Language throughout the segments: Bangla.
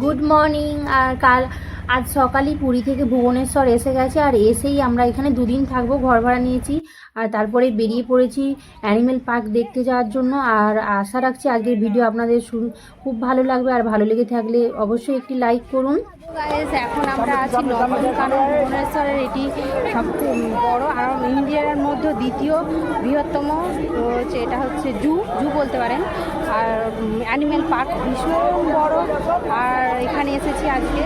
গুড মর্নিং আর কাল আজ সকালই পুরী থেকে ভুবনেশ্বর এসে গেছে আর এসেই আমরা এখানে দুদিন থাকব, ঘর ভাড়া নিয়েছি আর তারপরে বেরিয়ে পড়েছি অ্যানিমেল পার্ক দেখতে যাওয়ার জন্য আর আশা রাখছি আজকের ভিডিও আপনাদের খুব ভালো লাগবে আর ভালো লেগে থাকলে অবশ্যই একটি লাইক করুন। এখন আমরা আছি নন্দনকানন ভুবনেশ্বরের, এটি সবচেয়ে বড় আর ইন্ডিয়ার মধ্যে দ্বিতীয় বৃহত্তম হচ্ছে এটা হচ্ছে জু জু বলতে পারেন। আর অ্যানিমেল পার্ক ভীষণ বড়। আর এখানে এসেছি আজকে।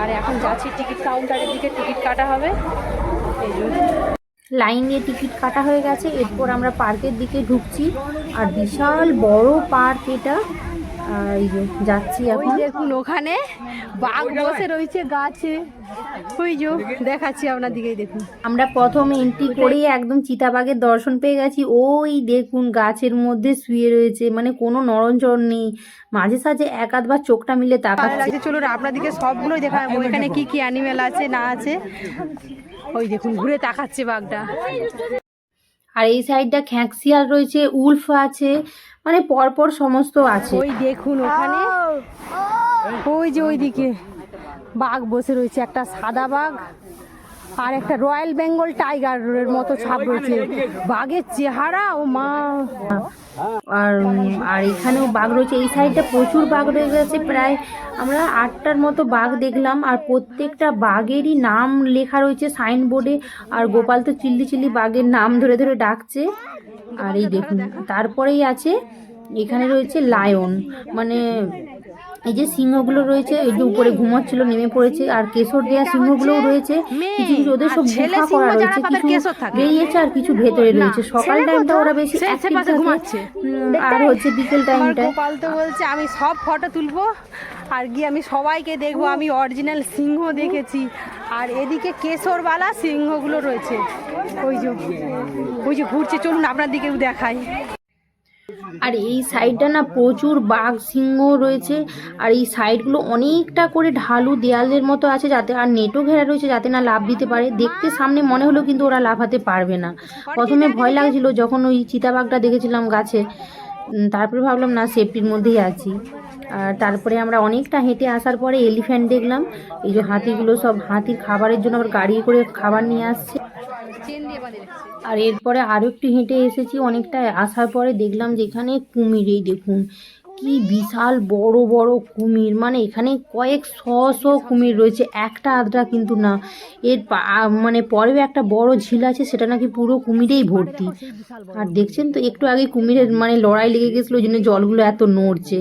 আর এখন যাচ্ছি টিকিট কাউন্টারের দিকে, টিকিট কাটা হবে। লাইন দিয়ে টিকিট কাটা হয়ে গেছে। এরপর আমরা পার্কের দিকে ঢুকছি। আর বিশাল বড় পার্ক এটা। আর যাচ্ছি এখন। দেখুন ওখানে বাঘ বসে রয়েছে গাছে। ওই যে দেখাচ্ছি আপনার দিকেই দেখুন। আমরা প্রথম এন্ট্রি করেই একদম চিতাবাঘের দর্শন পেয়ে গেছি। ওই দেখুন গাছের মধ্যে শুয়ে রয়েছে মানে কোনো নরঞ্চরণ নেই। মাঝে সাঝে এক আধবার চোখটা মিলে তাকাচ্ছে। চলুন আপনার দিকে সবগুলোই দেখা এখানে কি কি অ্যানিমেল আছে না আছে? ওই দেখুন ঘুরে তাকাচ্ছে বাঘটা। আর এই সাইডটা খ্যাঁকশিয়াল রয়েছে উলফ আছে মানে পরপর সমস্ত আছে। ওই দেখুন ওখানে। ওই যে ওইদিকে। বাঘ বসে রয়েছে, একটা সাদা বাঘ আর একটা রয়্যাল বেঙ্গল টাইগারের মতো ছাপ রয়েছে। বাঘের চেহারা, ও মা। আর আর এখানেও বাঘ রয়েছে, এই সাইডটা প্রচুর বাঘ রয়ে গেছে। প্রায় আমরা আটটার মতো বাঘ দেখলাম আর প্রত্যেকটা বাঘেরই নাম লেখা রয়েছে সাইনবোর্ডে আর গোপাল তো চিল্লি চিল্লি বাঘের নাম ধরে ধরে ডাকছে। আর এই দেখুন, তারপরেই আছে, এখানে রয়েছে লায়ন। মানে এই যে সিংহগুলো রয়েছে এই যে উপরে ঘুমাচ্ছিল নেমে পড়েছে আর কেশর দেওয়া সিংহগুলোও রয়েছে কিছু কিছু ওদের সব সিংহ করা রয়েছে কিছু। বেরিয়েছে আর কিছু ভেতরে রয়েছে সকাল টাইমটা ওরা বেশি থাকে। ঘুমাচ্ছে। আর হচ্ছে বিকেল টাইমটা গোপাল তো বলছে আমি সব ফটো তুলবো আর গিয়ে আমি সবাইকে দেখব আমি অরিজিনাল সিংহ দেখেছি আর এদিকে কেশরবালা সিংহগুলো রয়েছে ওই যে ওই যে ঘুরছে চলুন আপনার দিকেও দেখাই আর এই সাইডটা না প্রচুর বাঘ সিংহ রয়েছে। আর এই সাইডগুলো অনেকটা করে ঢালু দেয়ালের মতো আছে যাতে, আর নেটও ঘেরা রয়েছে যাতে না লাভ দিতে পারে। দেখতে সামনে মনে হলো কিন্তু ওরা লাফাতে পারবে না। প্রথমে ভয় লাগছিল যখন ওই চিতাবাঘটা দেখেছিলাম গাছে। তারপরে ভাবলাম, না সেফটির মধ্যেই আছি। আর তারপরে আমরা অনেকটা হেঁটে আসার পরে এলিফ্যান্ট দেখলাম। এই যে হাতিগুলো সব হাতির খাবারের জন্য আবার গাড়ি করে খাবার নিয়ে আসছে চেন দিয়ে বাঁধে রেখেছে আর এরপরে আরও একটু হেঁটে এসেছি, অনেকটা আসার পরে দেখলাম যে এখানে কুমির, এই দেখুন কি বিশাল বড় বড় কুমির মানে এখানে কয়েক শ শ কুমির রয়েছে, একটা আধটা কিন্তু না। এর মানে পরেও একটা বড় ঝিল আছে, সেটা নাকি পুরো কুমিরেই ভর্তি। আর দেখছেন তো, একটু আগে কুমিরের মানে লড়াই লেগে গেছিল, ওই জন্য জলগুলো এত নড়ছে।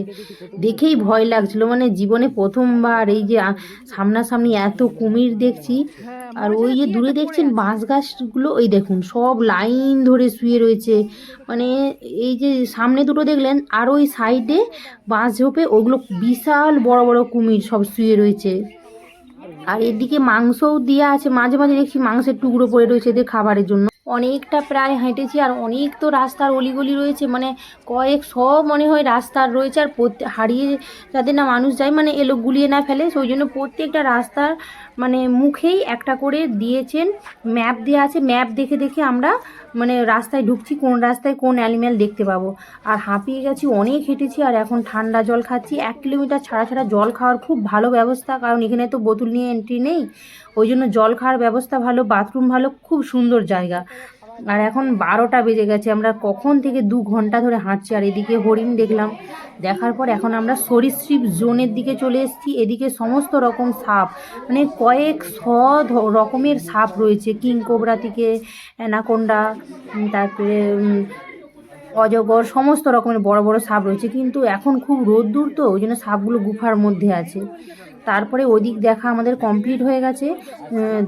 দেখেই ভয় লাগছিল মানে জীবনে প্রথমবার এই যে সামনাসামনি এত কুমির দেখছি। আর ওই যে দূরে দেখছেন বাঁশ গাছগুলো ওই দেখুন সব লাইন ধরে শুয়ে রয়েছে। মানে এই যে সামনে দুটো দেখলেন আর ওই সাইডে বাঁশ ঝোপে ওগুলো বিশাল বড় বড় কুমির সব শুয়ে রয়েছে। আর এদিকে মাংসও দেওয়া আছে মাঝে মাঝে দেখছি মাংসের টুকরো পড়ে রয়েছে এদের খাবারের জন্য। অনেকটা প্রায় হেঁটেছি আর অনেক তো রাস্তার অলিগলি রয়েছে মানে কয়েক সব মনে হয় রাস্তার রয়েছে আর হারিয়ে যাতে না মানুষ যায় মানে এলো গুলিয়ে না ফেলে। সেই জন্য প্রত্যেকটা রাস্তার মানে মুখেই একটা করে দিয়েছেন ম্যাপ দেওয়া আছে। ম্যাপ দেখে দেখে আমরা মানে রাস্তায় ঢুকছি, কোন রাস্তায় কোন অ্যানিম্যাল দেখতে পাবো। আর হাঁপিয়ে গেছি, অনেক হেঁটেছি আর এখন ঠান্ডা জল খাচ্ছি। এক কিলোমিটার ছাড়া ছাড়া জল খাওয়ার খুব ভালো ব্যবস্থা, কারণ এখানে তো বোতল নিয়ে এন্ট্রি নেই। ওই জন্য জল খাওয়ার ব্যবস্থা ভালো বাথরুম ভালো, খুব সুন্দর জায়গা। আর এখন বারোটা বেজে গেছে, আমরা কখন থেকে দু ঘণ্টা ধরে হাঁটছি, আর এদিকে হরিণ দেখলাম। দেখার পর এখন আমরা সরীসৃপ জোনের দিকে চলে এসেছি, এদিকে সমস্ত রকম সাপ মানে কয়েক শ রকমের সাপ রয়েছে কিংকোবরা থেকে অ্যানাকোন্ডা তারপরে অজগর সমস্ত রকমের বড় বড় সাপ রয়েছে। কিন্তু এখন খুব রোদ্দুর তো ওই জন্য সাপগুলো গুফার মধ্যে আছে। তারপরে ওদিক দেখা আমাদের কমপ্লিট হয়ে গেছে।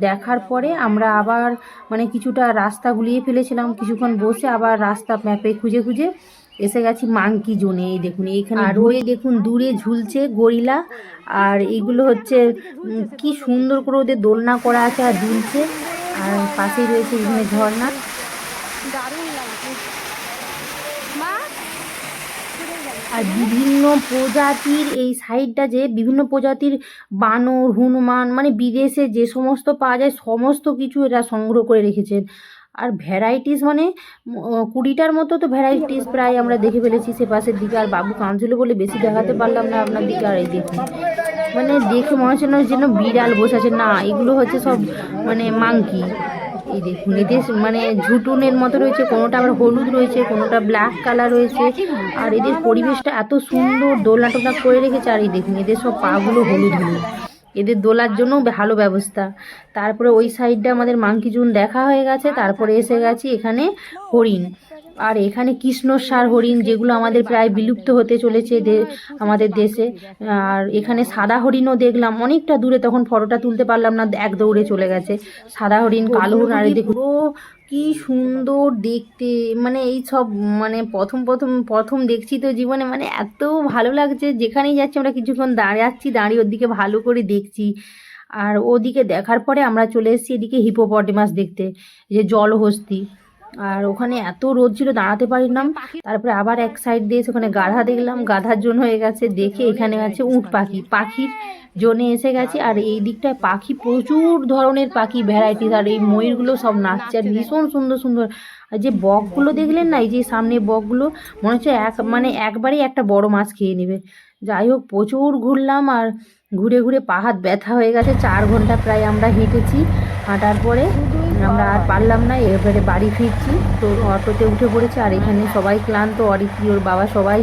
দেখার পরে আমরা আবার মানে কিছুটা রাস্তা গুলিয়ে ফেলেছিলাম। কিছুক্ষণ বসে আবার রাস্তা ম্যাপে খুঁজে খুঁজে এসে গেছি মাংকি জোনে এই দেখুন এইখানে আর ওই দেখুন দূরে ঝুলছে গরিলা। আর এইগুলো হচ্ছে কি সুন্দর করে ওদের দোলনা করা আছে আর ঝুলছে। আর পাশেই রয়েছে এখানে ঝর্ণা। দারুণ লাগছে। আর বিভিন্ন প্রজাতির এই সাইডটা যে বিভিন্ন প্রজাতির বানর, হনুমান মানে বিদেশে যে সমস্ত পাওয়া যায় সমস্ত কিছু এরা সংগ্রহ করে রেখেছেন আর ভ্যারাইটিস মানে কুড়িটার মতো তো ভ্যারাইটিস প্রায় আমরা দেখে ফেলেছি সে পাশের দিকে। আর বাবু কাঁদছিল বলে বেশি দেখাতে পারলাম না আপনার দিকে আর এই দেখুন মানে দেখে মনে হচ্ছে না যেন বিড়াল বসে আছে। না, এগুলো হচ্ছে সব মানে মাংকি। এই দেখুন এদের মানে ঝুটুনের মতো রয়েছে, কোনোটা আবার হলুদ রয়েছে, কোনোটা ব্ল্যাক কালার রয়েছে। আর এদের পরিবেশটা এত সুন্দর দোলনা টোলনা করে রেখেছে, আর এই দেখুন, এদের সব পাগুলো হলুদ হলুদ। এদের দোলার জন্য ভালো ব্যবস্থা। তারপরে ওই সাইডটা আমাদের মাংকি জুন দেখা হয়ে গেছে, তারপরে এসে গেছি এখানে হরিণ। আর এখানে কৃষ্ণসার হরিণ যেগুলো আমাদের প্রায় বিলুপ্ত হতে চলেছে আমাদের দেশে আর এখানে সাদা হরিণও দেখলাম অনেকটা দূরে তখন ফটোটা তুলতে পারলাম না এক দৌড়ে চলে গেছে। সাদা হরিণ কালো হরিণ আর দেখো কি সুন্দর দেখতে মানে এই সব মানে প্রথম প্রথম প্রথম দেখছি তো জীবনে মানে এত ভালো লাগছে যেখানেই যাচ্ছি আমরা কিছুক্ষণ দাঁড়াচ্ছি দাঁড়িয়ে ওর দিকে ভালো করে দেখছি। আর ওদিকে দেখার পরে আমরা চলে এসেছি এদিকে হিপোপটেমাস দেখতে যে জলহস্তি। আর ওখানে এত রোদ ছিল, দাঁড়াতে পারিলাম। তারপরে আবার এক সাইড দিয়ে এসে ওখানে গাধা দেখলাম, গাধার জন্য হয়ে গেছে। দেখে এখানে আছে উট পাখি। পাখির জন্য এসে গেছে। আর এই দিকটায় পাখি, প্রচুর ধরনের পাখি ভ্যারাইটিস আর এই ময়ূরগুলো সব নাচছে। আর ভীষণ সুন্দর সুন্দর। আর যে বকগুলো দেখলেন না, এই যে সামনে বকগুলো, মনে হচ্ছে এক মানে একবারেই একটা বড় মাছ খেয়ে নেবে। যাই হোক, প্রচুর ঘুরলাম আর ঘুরে ঘুরে পাহাড় ব্যথা হয়ে গেছে। চার ঘণ্টা প্রায় আমরা হেঁটেছি হাঁটার পরে। আমরা আর পারলাম না, এবারে বাড়ি ফিরছি। তো অটোতে উঠে পড়েছে আর এখানে সবাই ক্লান্ত অরিত্রী ওর বাবা সবাই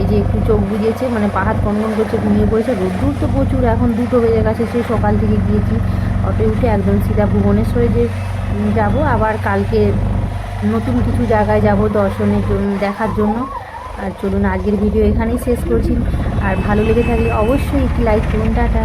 এই যে একটু চোখ বুঝিয়েছে মানে পাহাড় কনকন করছে, ঘুমিয়ে পড়েছে। রোদ্দুর তো প্রচুর, এখন দুটো বেজে গেছে, সেই সকাল থেকে গিয়েছি। অটোয় উঠে একদম সিধা ভুবনেশ্বরে যে যাব, আবার কালকে নতুন কিছু জায়গায় যাব দর্শনের জন্য, দেখার জন্য। আর চলুন আজকের ভিডিও এখানেই শেষ করছি। আর ভালো লেগে থাকলে অবশ্যই একটি লাইক করুন, টাটা।